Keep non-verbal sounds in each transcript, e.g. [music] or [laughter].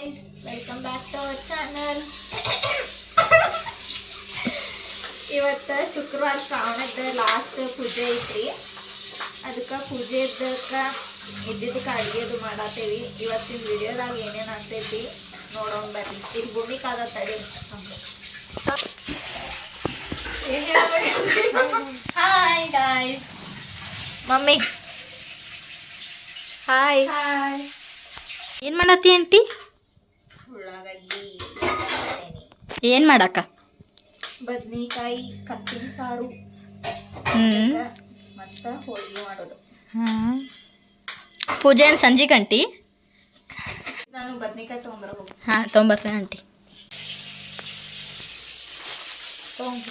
Guys welcome back to our channel ಇವತ್ತು ಶುಕ್ರವಾರ ಶ್ರಾವಣದ last ಪೂಜೆ ಐತ್ರಿ. ಅದಕ್ಕೆ ಪೂಜೆ ಇದ್ದಕ್ಕೆ ಇದ್ದಿದ್ದಕ್ಕೆ ಅಡುಗೆದು ಮಾಡತ್ತೇವಿ. ಇವತ್ತಿನ ವಿಡಿಯೋದಾಗ ಏನೇನು ಆಗ್ತೈತಿ ನೋಡೋಣ ಬರ್ರಿ. ಇಲ್ಲಿ ಭೂಮಿಕಾದ ತಡಿ. Hi guys mummy. Hi hi ಏನು ಮಾಡತ್ತಿ ಆಂಟಿ? ಉಳ್ಳಾಗಡ್ಡಿ ಏನು ಮಾಡಕ್ಕ? ಬದ್ನಿಕಾಯಿ ಕಟ್ಟಿನ ಸಾರು. ಹ್ಞೂ ಮತ್ತು ಹೋಳಿಗೆ ಮಾಡೋದು. ಹಾಂ ಪೂಜೆ ಏನು ಸಂಜೆಗೆ ಆಂಟಿ ನಾನು ಬದ್ನಿಕಾಯಿ ತೊಗೊಂಬರ್ಬೇಕು ಹಾಂ ತೊಗೊಂಬರ್ತೇನೆ ಆಂಟಿ. ತೊಗೊಂಬ.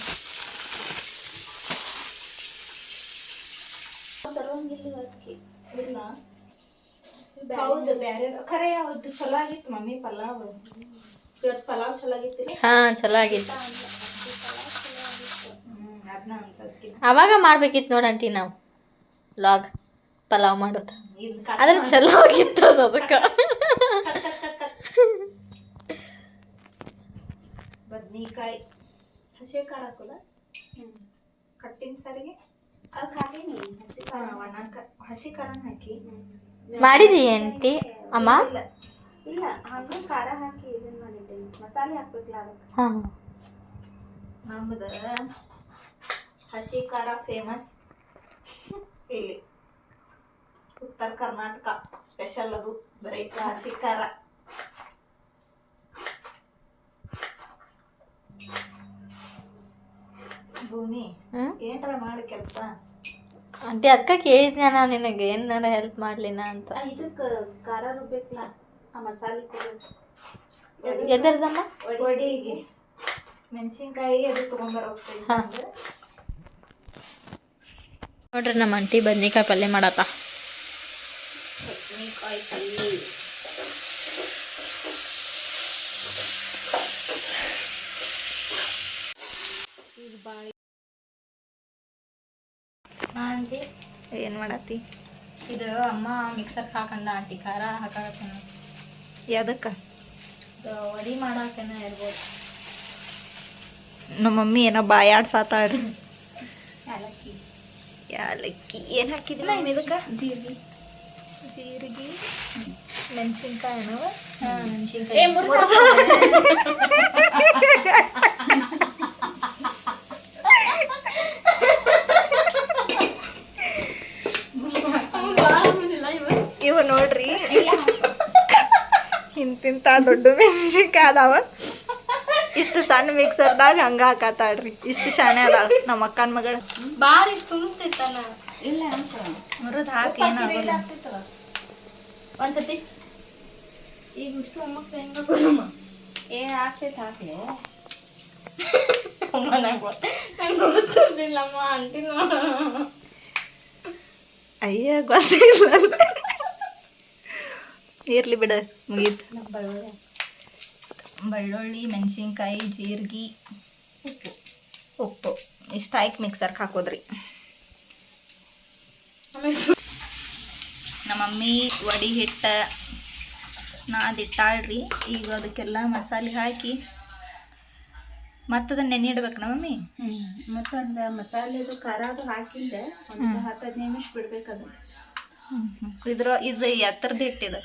ಹೌದು ಬ್ಯಾರೆ ಖರೆ ಯಾವ್ದು ಚಲೋ ಆಗಿತ್ತು ಮಮ್ಮಿ ಪಲಾವ್. ಇವತ್ತು ಪಲಾವ್ ಚಲೋ ಆಗಿತ್ತು ಹಾಂ ಚಲೋ ಆಗಿತ್ತು. ಅವಾಗ ಮಾಡ್ಬೇಕಿತ್ತು ನೋಡಿ ಆಂಟಿ ನಾವು. ಲಾಗ್ ಪಲಾವ್ ಮಾಡೋದು. ಆದ್ರೆ ಚಲೋ ಆಗಿತ್ತು ಅದು ಅದಕ್ಕೆ. ಬದ್ನಿಕಾಯಿ ಹಸಿ ಖಾರ ಹಾಕೋದ ಕಟ್ಟಿನ ಸಾರಿಗೆ? ಅದಕ್ಕೆ ಹಾಕಿನಿ ಹಸಿ ಖಾರ ಒಣ ಹಸಿ ಖಾರನ ಹಾಕಿ. ಮಾಡಿದಿ ಆಂಟಿ? ಅಮ್ಮ? ಇಲ್ಲ ಹಾಗೆ ಖಾರ ಹಾಕಿ ಇದನ್ನ ಮಾಡಿದ್ದೇನೆ ಮಸಾಲೆ ಹಾಕ್ಬೇಕಲ್ಲ ಅದಕ್ಕೆ. ಹಾಂ. ನಮ್ಮದ ಹಸಿ ಖಾರ ಫೇಮಸ್ ಇಲ್ಲಿ ಉತ್ತರ ಕರ್ನಾಟಕ ಸ್ಪೆಷಲ್ ಅದು. ಬರೀ ಹಸಿ ಖಾರ. ಭೂಮಿ ಹ್ಞೂ ಏನ್ರ ಮಾಡಿ ಕೆಲಸ. ಆಂಟಿ ಅದಕ್ಕೆ ಕೇಳಿದ್ನ ನಾನು ನಿನಗೆ ಏನಾರ ಹೆಲ್ಪ್ ಮಾಡ್ಲಿನ ಅಂತ. ಇದಕ್ಕೆ ಖಾರ ರುಬ್ಬೇಕಲ್ಲ ಆ ಮಸಾಲೆ ಕೊಡು. ಎದರ್ದಮ್ಮ? ಒಡಿಗೆ ಮೆಣಸಿನಕಾಯಿ ಅದು ತಗೊಂಡ್ಬರೋಗ್ತದೆ ಹಾ. ನೋಡ್ರಿ ನಮ್ಮ ಆಂಟಿ ಬದ್ನಿಕಾಯಿ ಪಲ್ಯ ಮಾಡತ್ತ ಬದ್ನಿಕಾಯಿ ಪಲ್ಯ ಆಂಟಿ ಏನ್ ಮಾಡತ್ತಿ? ಇದು ಅಮ್ಮ ಮಿಕ್ಸರ್ ಹಾಕಂದ ಆಂಟಿ ಖಾರ ಹಾಕಾಕತ್ತೇನ. ಯಾದಕ್ಕ ಒಲಿ ವಡಿ ಮಾಡಾಕೇನ ಇರ್ಬೋದು. ನಮ್ಮ ಮಮ್ಮಿ ಏನೋ ಬಾಯಾಡ್ಸಾತಾಳ್ರಿ ಯಾಲಕ್ಕಿ. ಯಾಲಕ್ಕಿ ಏನು ಹಾಕಿದ್ರಿ ನಾನು ಇದಕ್ಕ? ಜೀರಿಗೆ. ಜೀರಿಗೆ. ಮೆಣಸಿನ್ಕಾಯಿ ಏನವ? ಹಾಂ ಮೆಣಸಿನ್ಕಾಯಿ. [laughs] ದೊಡ್ಡ ಮೆಣಸಿನ್ಕಾಯಿ ಅದಾವ ಇಷ್ಟು ಸಣ್ಣ ಮಿಕ್ಸರ್ದಾಗ ಹಂಗ ಹಾಕತಾಳ್ರಿ. ಇಷ್ಟು ಶಾಣೆ ಅದಾಳ ನಮ್ಮ ಅಕ್ಕನ ಮಗಳ. ಬಾರಿ ತುಂಬ್ತಿತ್ತಲ್ಲ ಇಲ್ಲ ಮುರಿದು ಮುರಿದ್ ಹಾಕಿ ಏನಾಗಲ್ಲ ಒಂದ್ಸತಿ. ಈಗ ಇಷ್ಟು ಒಮ್ಮಕ್ಕೆ ಹೆಂಗ ಏ ಆಗ್ತೈತೆ ಹಾಕ್ಲಿ ಅಯ್ಯ ಗೊತ್ತಿಲ್ಲ ಇರ್ಲಿ ಬಿಡ ಮುಗೀತು. ಬಳ್ಳೊಳ್ಳಿ ಬೆಳ್ಳುಳ್ಳಿ ಮೆಣಸಿನ್ಕಾಯಿ ಜೀರಿಗೆ ಉಪ್ಪು. ಉಪ್ಪು. ಇಷ್ಟು ಹಾಕಿ ಮಿಕ್ಸರ್ಗೆ ಹಾಕೋದ್ರಿ. ನಮ್ಮ ಮಮ್ಮಿ ವಡಿ ಹಿಟ್ಟ ನಾದಿಟ್ಟಾಳ್ರಿ ಈಗ ಅದಕ್ಕೆಲ್ಲ ಮಸಾಲೆ ಹಾಕಿ ಮತ್ತದನ್ನ ನೆನೆ ಇಡ್ಬೇಕು ನಮ್ಮ ಮಮ್ಮಿ? ಮತ್ತೊಂದು ಮಸಾಲೆದು ಖಾರ ಅದು ಹಾಕಿದ್ದೆ. ಒಂದು ಹತ್ತು ಹದಿನೈದು ನಿಮಿಷ ಬಿಡ್ಬೇಕದು ಇದ್ರ ಇದು ಎತ್ತರದ ಹಿಟ್ಟಿದೆ.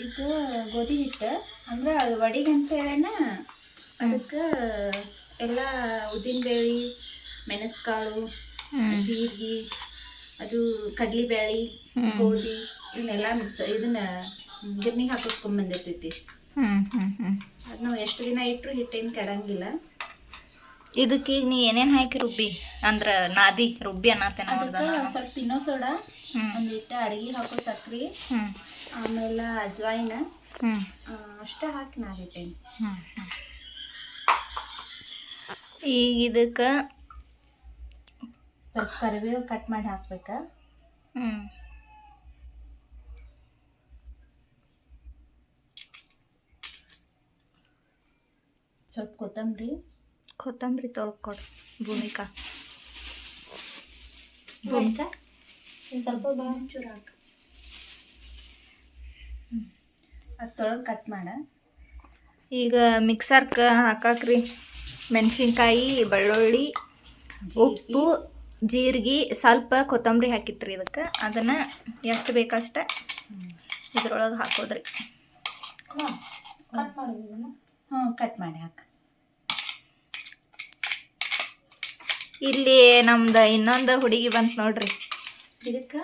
ಇದು ಗೋಧಿ ಹಿಟ್ಟು. ಅಂದ್ರೆ ಅದು ವಡಿಗೆ ಅಂತ ಹೇಳೇನ ಅದಕ್ಕೆ ಎಲ್ಲ ಉದ್ದಿನಬೇಳೆ ಮೆಣಸ್ಕಾಳು ಜೀರಿಗೆ ಅದು ಕಡ್ಲಿಬೇಳೆ ಗೋಧಿ ಇವನ್ನೆಲ್ಲ ಮಿಕ್ಸ್ ಇದನ್ನ ಗಿರ್ನಿಗೆ ಹಾಕಿಸ್ಕೊಂಡ್ ಬಂದಿರ್ತೈತಿ. ಅದು ನಾವು ಎಷ್ಟು ದಿನ ಇಟ್ಟರು ಹಿಟ್ಟೇನು ಕೆಡಂಗಿಲ್ಲ. ಇದಕ್ಕೆ ಈಗ ನೀ ಏನೇನು ಹಾಕಿ ರುಬ್ಬಿ? ಅಂದ್ರೆ ನಾದಿ ರುಬ್ಬಿ ಅನ್ನತ್ತೇನ ಅದಕ್ಕೆ ಸ್ವಲ್ಪ ತಿನ್ನೋ ಸೋಡಾ ಒಂದಿಟ್ಟು ಅಡಿಗೆ ಹಾಕೋ ಸಕ್ರಿ. ಆಮೇಲೆ ಅಜ್ವಾಯಿನ ಅಷ್ಟೇ ಹಾಕಿ ನಾದಿಟ್ಟೇನಿ ಈಗ ಇದಕ್ಕೆ ಸ್ವಲ್ಪ ಕರಿಬೇವು ಕಟ್ ಮಾಡಿ ಹಾಕ್ಬೇಕ. ಹ್ಞೂ ಸ್ವಲ್ಪ ಕೊತ್ತಂಬರಿ. ಕೊತ್ತಂಬರಿ ತೊಳ್ಕೊಡು ಭೂಮಿಕಾ. ಸ್ವಲ್ಪ ಚೂರು ಹಾಕು. ಅದು ತೊಳೆದು ಕಟ್ ಮಾಡ. ಈಗ ಮಿಕ್ಸರ್ಗೆ ಹಾಕಾಕ್ರಿ. ಮೆಣಸಿನ್ಕಾಯಿ ಬೆಳ್ಳುಳ್ಳಿ ಉಪ್ಪು ಜೀರಿಗೆ ಸ್ವಲ್ಪ ಕೊತ್ತಂಬರಿ ಹಾಕಿತ್ರಿ ಇದಕ್ಕೆ. ಅದನ್ನು ಎಷ್ಟು ಬೇಕಷ್ಟ ಇದ್ರೊಳಗೆ ಹಾಕೋದ್ರಿ. ಹ್ಞೂ ಕಟ್ ಮಾಡಿ ಹಾಕ. ಇಲ್ಲಿ ನಮ್ದು ಇನ್ನೊಂದು ಹುಡುಗಿ ಬಂತು ನೋಡ್ರಿ. ಇದಕ್ಕೆ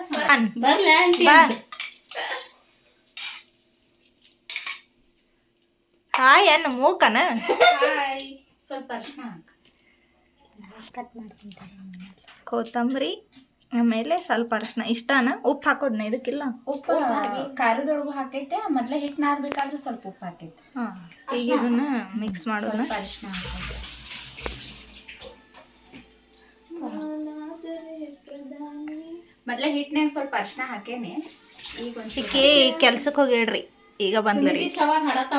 ಹಾಯ್ ಅನ್ನ ಮೂಕನ? ಸ್ವಲ್ಪ ಅರ್ಶಿನ ಕಟ್ ಮಾಡ್ತೀನಿ ಕೊತ್ತಂಬರಿ ಆಮೇಲೆ ಸ್ವಲ್ಪ ಅರಶಿನ ಇಷ್ಟನ? ಉಪ್ಪು ಹಾಕೋದ್ನ ಇದಕ್ಕಿಲ್ಲ? ಉಪ್ಪು ಖಾರದೊಳಗು ಹಾಕೈತೆ ಮೊದ್ಲೇ ಹಿಟ್ಟು ನಾದ್ಬೇಕಾದ್ರೆ ಸ್ವಲ್ಪ ಉಪ್ಪು ಹಾಕೈತೆ. ಹಾಂ ಈಗ ಇದನ್ನ ಮಿಕ್ಸ್ ಮಾಡೋಣ ಸ್ವಲ್ಪ ಅರಿಶಿನ ಮೊದ್ಲೇ ಹಿಟ್ಟಿನಾಗ ಸ್ವಲ್ಪ ಅರಿಶಿನ ಹಾಕೇನಿ. ಈಗ ಒಂದು ಕೆಲ್ಸಕ್ಕೆ ಹೋಗಿ ಹೇಳ್ರಿ ಈಗ ಬಂದ್ರಿ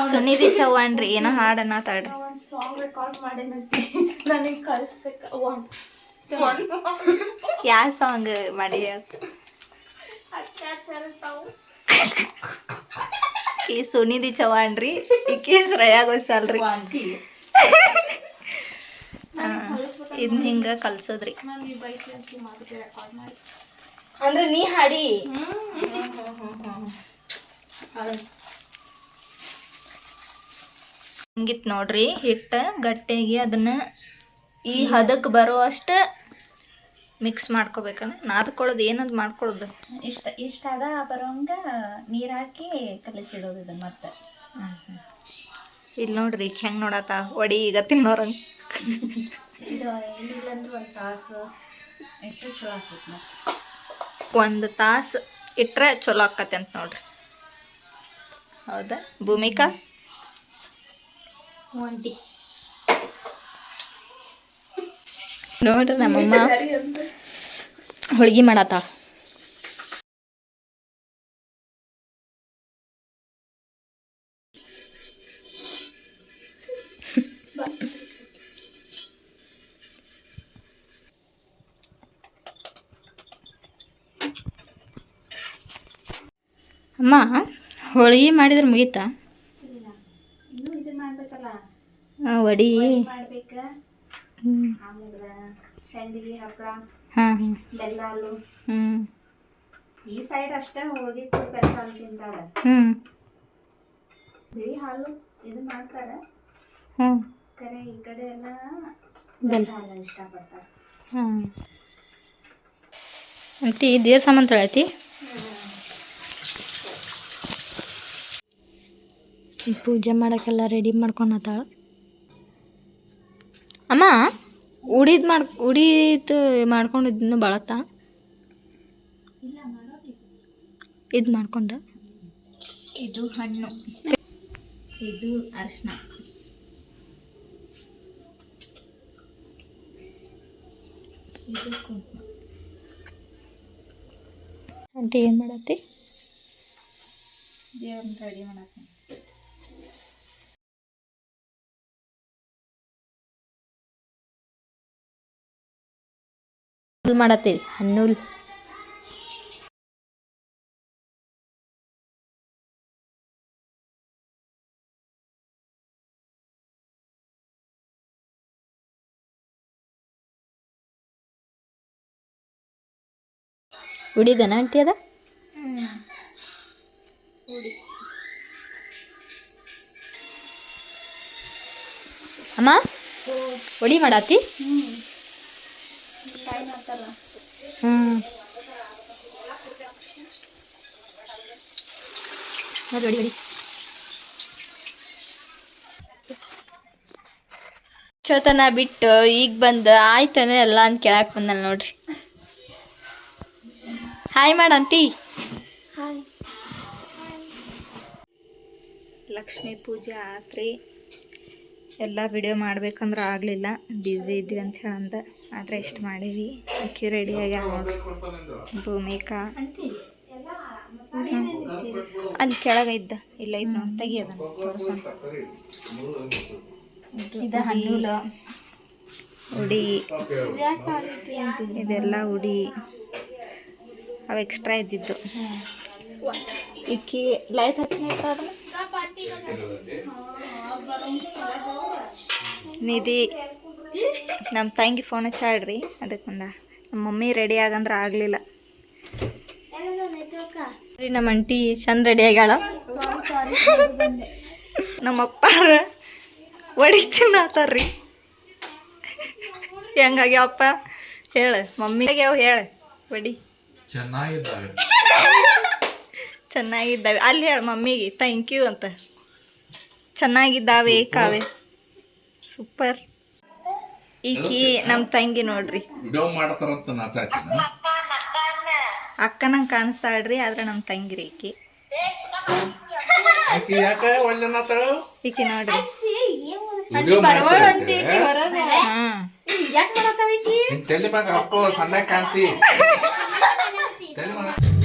ಸುನಿಧಿ ಚೌಹಾಣ್ ರೀ ಏನೋ ಹಾಡನ್ನ ತಾಳ್ರಿ ಒಂದು ಸಾಂಗ್ ರೆಕಾರ್ಡ್ ಮಾಡೇನಂತೆ ನನಗೆ ಕಳಿಸ್ಬೇಕು. ಒಂದು ಯಾವ ಸಾಂಗ್ ಮಾಡಿ ಈ ಸುನಿಧಿ ಹ್ಮ್ ರೀ ಹ್ಮ್ ಶ್ರೇಯಾ ಘೋಷಾಲ್ ರೀ. ಇದನ್ನ ಹಿಂಗೆ ಕಲ್ಸೋದ್ರಿ. ನಾನು ಹ್ಮ್ ಹ್ಮ್ ಹ್ಮ್ ಹ್ಮ್ ಮಾಡಿ. ಅಂದ್ರೆ ನೀ ಹಾಡಿ. ಹಿಂಗಿತ್ ನೋಡ್ರಿ. ಹಿಟ್ಟು ಗಟ್ಟಿಯಾಗಿ ಅದನ್ನ ಈ ಹದಕ್ಕೆ ಬರೋ ಅಷ್ಟು ಮಿಕ್ಸ್ ಮಾಡ್ಕೋಬೇಕಂದ್ರೆ ನಾದ್ಕೊಳ್ಳೋದು ಏನದು ಮಾಡ್ಕೊಳ್ಳೋದು? ಇಷ್ಟ ಇಷ್ಟ ಅದ ಬರೋಂಗ ನೀರು ಹಾಕಿ ಕಲಿಸಿಡೋದು ಇದನ್ನ ಮತ್ತೆ. ಇಲ್ಲಿ ನೋಡ್ರಿ ಹೆಂಗ್ ನೋಡತ್ತ ಒಡಿ ಈಗ ತಿನ್ನೋರಂಗೆ. ಇದು ಒಂದು ತಾಸು ಇಟ್ಟರೆ ಚಲೋ ಆಕೈತಿ ಮತ್ತೆ. ಒಂದು ತಾಸು ಇಟ್ರೆ ಚಲೋ ಅಂತ ನೋಡ್ರಿ. ಹೌದಾ? ಭೂಮಿಕಾ? ಒಂಟಿ ನೋಡ್ರಿ ನಮ್ಮಮ್ಮ ಹೋಳ್ಗಿ ಮಾಡತ್ತ ಅಮ್ಮ ಹೋಳಿಗೆ ಮಾಡಿದ್ರೆ ಮುಗೀತಾ ಇನ್ನೂ ಇದು ಮಾಡ್ಬೇಕಲ್ಲ ಆ, ವಡಿ ಮಾಡ್ಬೇಕ ಹ್ಞೂ ಆಮೇಲೆ ಸಂಡಿಗೆ ಹಪ್ಪಳ ಹಾಂ ಹಾಂ ಬೆಲ್ಲ ಹಾಲು ಹ್ಞೂ ಈ ಸೈಡ್ ಅಷ್ಟೇ ಬೆಲ್ಲ ಹಾಲು ತಿಂತಾರ. ಹ್ಞೂ ಬಿಳಿ ಹಾಲು ಇದು ಮಾಡ್ತಾರ. ಕರೆ ಈ ಕಡೆ ಎಲ್ಲ ಬೆಲ್ಲ. ಬೆಲ್ಲ ಹಾಲು ಇಷ್ಟಪಡ್ತಾರೆ. ಹಾಂ ಅಂತಿ ದೇವ್ರ ಸಾಮಾನು ತೊಳೈತಿ ಪೂಜೆ ಮಾಡೋಕ್ಕೆಲ್ಲ ರೆಡಿ ಮಾಡ್ಕೊಳತ್ತಾಳ ಅಮ್ಮ ಉಡಿದ್ ಮಾಡ್ ಉಡಿದು ಮಾಡ್ಕೊಂಡಿದ್ನು ಬಳತ್ತ ಇದು ಮಾಡ್ಕೊಂಡು? ಇದು ಹಣ್ಣು. ಇದು ಅರಿಶಿನ ಇದು ಕುಂಕುಮ. ಆಂಟಿ ಏನು ಮಾಡತ್ತಿ? ದೇವ್ರನ್ನ ರೆಡಿ ಮಾಡಕ್ಕೆ ಮಾಡತ್ತೀವಿ ಹಣ್ಣುಲ್. ಉಡಿದನ ಆಂಟಿ ಅದ? ಅಮ್ಮ ಉಡಿ ಮಾಡಾತಿ? ಹ್ಞೂ ನೋಡಿ ಚೋತನ ಬಿಟ್ಟು ಈಗ ಬಂದು ಆಯ್ತಾನೆ ಎಲ್ಲ ಅಂತ ಕೇಳಕ್ಕೆ ಬಂದಲ್ಲ ನೋಡ್ರಿ. ಹಾಯ್ ಮಾಡಂಟಿ ಲಕ್ಷ್ಮೀ ಪೂಜೆ ಆತ್ರಿ. ಎಲ್ಲ ವಿಡಿಯೋ ಮಾಡ್ಬೇಕಂದ್ರೆ ಆಗಲಿಲ್ಲ. ಬ್ಯುಸಿ ಇದ್ವಿ ಅಂತ ಹೇಳಂದ. ಆದರೆ ಇಷ್ಟು ಮಾಡೀವಿ. ಅಕ್ಕಿ ರೆಡಿ ಆಗ್ಯಾವ ನೋಡ್ರಿ ಭೂಮಿಕಾ. ಅಲ್ಲಿ ಕೆಳಗೆ ಇದ್ದ. ಇಲ್ಲ ಇದು ನೋಡಿ ತೋರ್ಸೋಣ ಹಣ್ಣುಲ. ಉಡಿ. ಇದೆಲ್ಲ ಉಡಿ. ಅವು ಎಕ್ಸ್ಟ್ರಾ ಇದ್ದಿದ್ದು. ಇಕ್ಕಿ ಲೈಟ್ ಹಚ್ಚಿ ನಿಧಿ ನಮ್ಮ ತಂಗಿ ಫೋನ್ ಹಚ್ಚಾಡ್ರಿ ಅದಕ್ಕೊಂದ ನಮ್ಮ ಮಮ್ಮಿ ರೆಡಿ ಆಗಂದ್ರೆ ಆಗಲಿಲ್ಲ. ರೀ ನಮ್ಮ ಅಂಟಿ ಚಂದ ರೆಡಿ ಆಗ್ಯಾಳ. ನಮ್ಮ ಅಪ್ಪಾರ ಒಡಿ ತಿನ್ನತ್ತಾರ್ರಿ ಹೆಂಗಾಗ್ಯಾವಪ್ಪ ಹೇಳ ಮಮ್ಮಿ ಆಗ್ಯಾವ ಹೇಳ ಒಡಿ ಚೆನ್ನಾಗಿದ್ದಾವೆ. ಚೆನ್ನಾಗಿದ್ದಾವೆ. ಅಲ್ಲಿ ಹೇಳ ಮಮ್ಮಿಗೆ ಥ್ಯಾಂಕ್ ಯು ಅಂತ. ಚೆನ್ನಾಗಿದ್ದಾವೆ ಕಾವೆ ಸೂಪರ್. ಈಕಿ ನಮ್ಮ ತಂಗಿ ನೋಡ್ರಿ. ಅಕ್ಕನ ಅಕ್ಕನಂಗೆ ಕಾಣಿಸ್ತಾಳ್ರಿ ಆದ್ರೆ ನಮ್ಮ ತಂಗಿರಿ ಈಕಿ. ಈಕಿ ನೋಡ್ರಿ. ವಿಡಿಯೋ [laughs]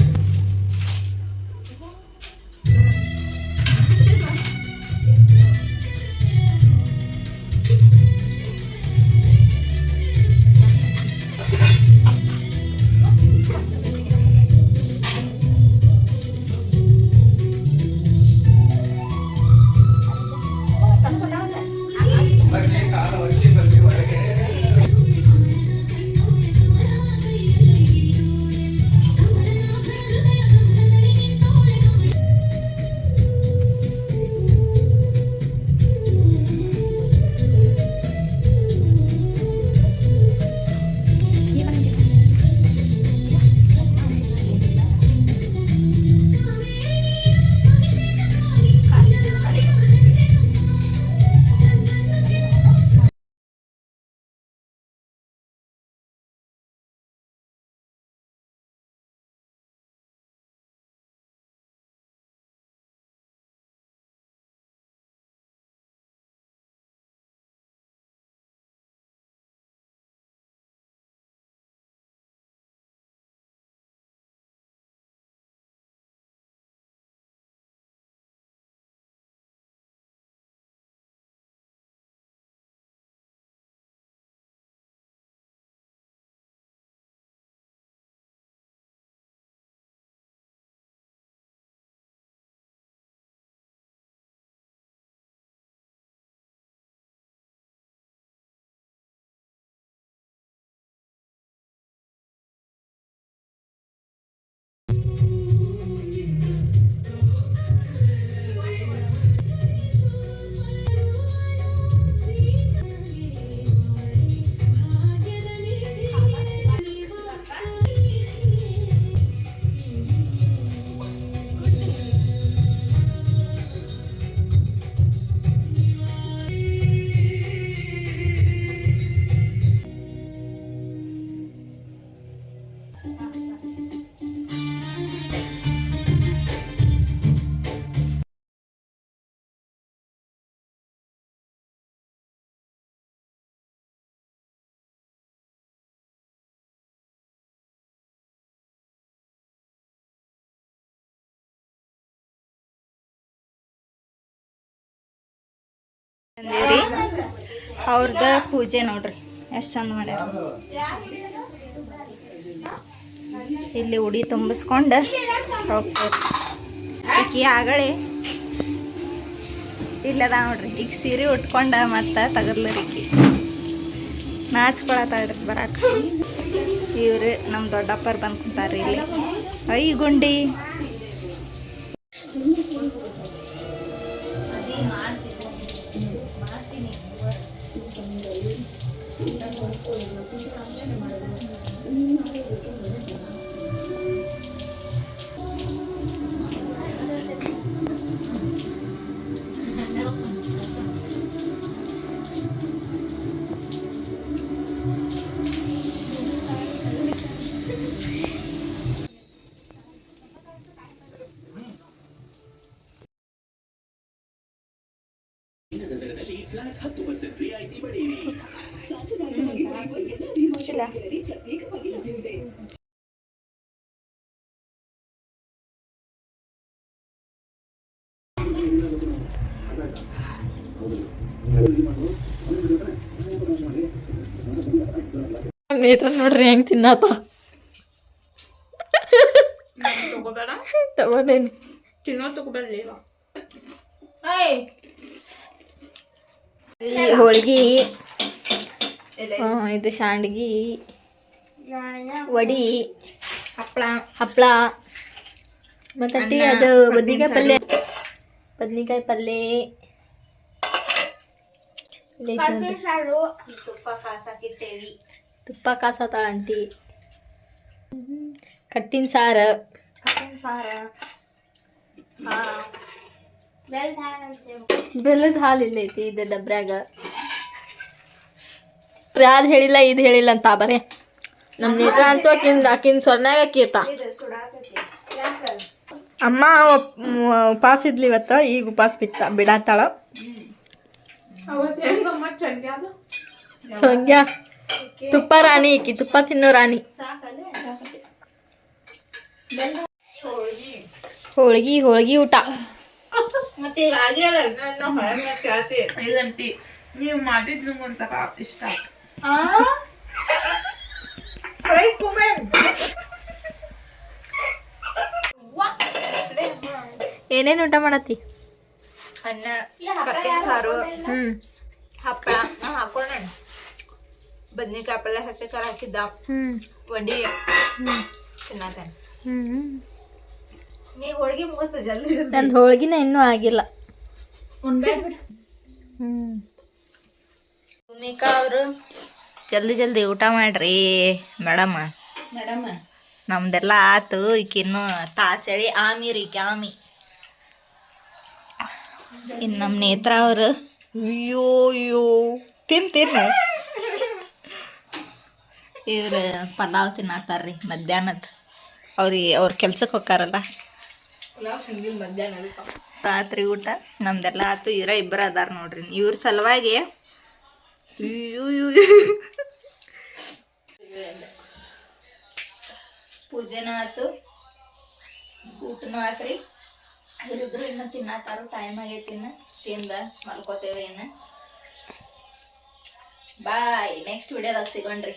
ಅಂದೇವ್ರಿ ಅವ್ರದ ಪೂಜೆ ನೋಡ್ರಿ. ಎಷ್ಟು ಚಂದ ಮಾಡ್ಯಾರ. ಇಲ್ಲಿ ಉಡಿ ತುಂಬಿಸ್ಕೊಂಡು ಹೋಗ್ತೇವೆ ಈಕಿ ಆಗಳೆ. ಇಲ್ಲದ ನೋಡ್ರಿ. ಈಗ ಸೀರೆ ಉಟ್ಕೊಂಡ ಮತ್ತೆ ತಗರ್ಲರಿ ಈಕಿ. ನಾಚ್ಕೊಳತ್ತ ಬರಾಕ. ಇವ್ರು ನಮ್ಮ ದೊಡ್ಡಪ್ಪರು ಬಂದು ಇಲ್ಲಿ. ಐ ಗುಂಡಿ. ಇಲ್ಲ ನೇತ್ರ ನೋಡ್ರಿ ಹೆಂಗ್ ತಿನ್ನಾತ. ತಗೊಂಡೇನಿ ತಿನ್ನೋ ತಗೋಬೇಡ್ರಿ ಈ ಹೋಳ್ಗಿ ಇದು ಶಾಂಡ್ಗಿ ವಡಿ ಹಪ್ಪಳ ಹಪ್ಪಳ ಮತ್ತೆ ಟೀ ಅದು ಬದ್ನಿಕಾಯಿ ಪಲ್ಯ. ಬದ್ನಿಕಾಯಿ ಪಲ್ಯ. ತುಪ್ಪ ಕಾಸಾಕಿಟ್ಟೇವಿ. ತುಪ್ಪ ಕಾಸ ಆಂಟಿ ಕಟ್ಟಿನ ಸಾರ. ಕಟ್ಟಿನ ಸಾರ. ಬೆಲ್ಲದ ಹಾಲು ಇಲ್ಲೈತಿ ಇದು ಡಬ್ರ್ಯಾಗ. ಯಾವ್ದು ಹೇಳಿಲ್ಲ ಇದು ಹೇಳಿಲ್ಲ ಅಂತ ಬರೇ. ನಮ್ಮ ನಿಜ ಅಂತೂ ಆಕಿನ ಆಕಿನ ಸ್ವರ್ಣಾಗ ಕೀರ್ತ. ಅಮ್ಮ ಉಪಾಸ ಇದ್ಲಿ ಇವತ್ತ ಈಗ ಉಪಾಸ ಬಿತ್ತ ಬಿಡತ್ತಾಳ ಸಂಗ್ಯಾ ತುಪ್ಪ ರಾಣಿ ಇಕ್ಕಿ ತುಪ್ಪ ತಿನ್ನೋ ರಾಣಿ. ಹೋಳ್ಗಿ. ಹೋಳ್ಗಿ ಊಟ. ನೀವು ಮಾಡಿದ್ ಒಂಥರ ಇಷ್ಟ. ಸೈ ಕುಮೆನ್ ಏನೇನು ಊಟ ಮಾಡತ್ತಿ? ಅನ್ನ ಸಾರು. ಹ್ಮ್. ಹಪ್ಪಳ ಹಾಕೊಳ್ಳೋಣ ಬದ್ನಿಕಾಯಿ ಪಲ್ಯ ಹಸಿ ಖಾರ ಹಾಕಿದ್ದ. ಹ್ಮ್. ವಡಿ ಹ್ಮ್. ತಿನ್ನತೇನೆ ಹ್ಮ್ ನೀ ಹೋಳಿಗೆ ಮುಗಿಸ ಜಲ್ದಿ ನಂದು ಹೋಳ್ಗಿನ ಇನ್ನೂ ಆಗಿಲ್ಲ. ಹ್ಮ್. ಭೂಮಿಕಾ ಅವರು ಜಲ್ದಿ ಜಲ್ದಿ ಊಟ ಮಾಡ್ರಿ ಮೇಡಮ್. ಮೇಡಮ್. ನಮ್ದೆಲ್ಲ ಆತು ಈಕಿನ್ನು ತಾಸಳಿ ಆಮಿ ರೀ ಆಮಿ. ಇನ್ನು ನಮ್ಮ ನೇತ್ರ ಅವರು. ಅಯ್ಯೋ ಅಯ್ಯೋ. ತಿನ್ ತಿನ್ನು ಇವ್ರು ಪಲಾವ್ ತಿನ್ನತ್ತಾರ್ರಿ ಮಧ್ಯಾಹ್ನದ. ಅವ್ರಿಗೆ ಅವ್ರ ಕೆಲ್ಸಕ್ಕೆ ಹೋಗ್ತಾರಲ್ಲ. ರಾತ್ರಿ ಊಟ, ನಮ್ದೆಲ್ಲ ಆತು, ಇರ ಇಬ್ಬರು ಅದಾರ ನೋಡ್ರಿ. ಇವ್ರ ಸಲುವಾಗಿ. ಪೂಜೆನೂ ಆತು, ಊಟನೂ ಆತ್ರಿ. ಇವ್ರಿಬ್ರು ಇನ್ನು ತಿನ್ನತ್ತಾರು ಟೈಮ್ ಆಗೈತಿ ಇನ್ನು. ತಿಂದ, ಮಲ್ಕೋತೇವ್ರಿ ಇನ್ನು. ಬಾಯ್ ನೆಕ್ಸ್ಟ್ ವಿಡಿಯೋದಾಗ ಸಿಗೋಣ್ರಿ.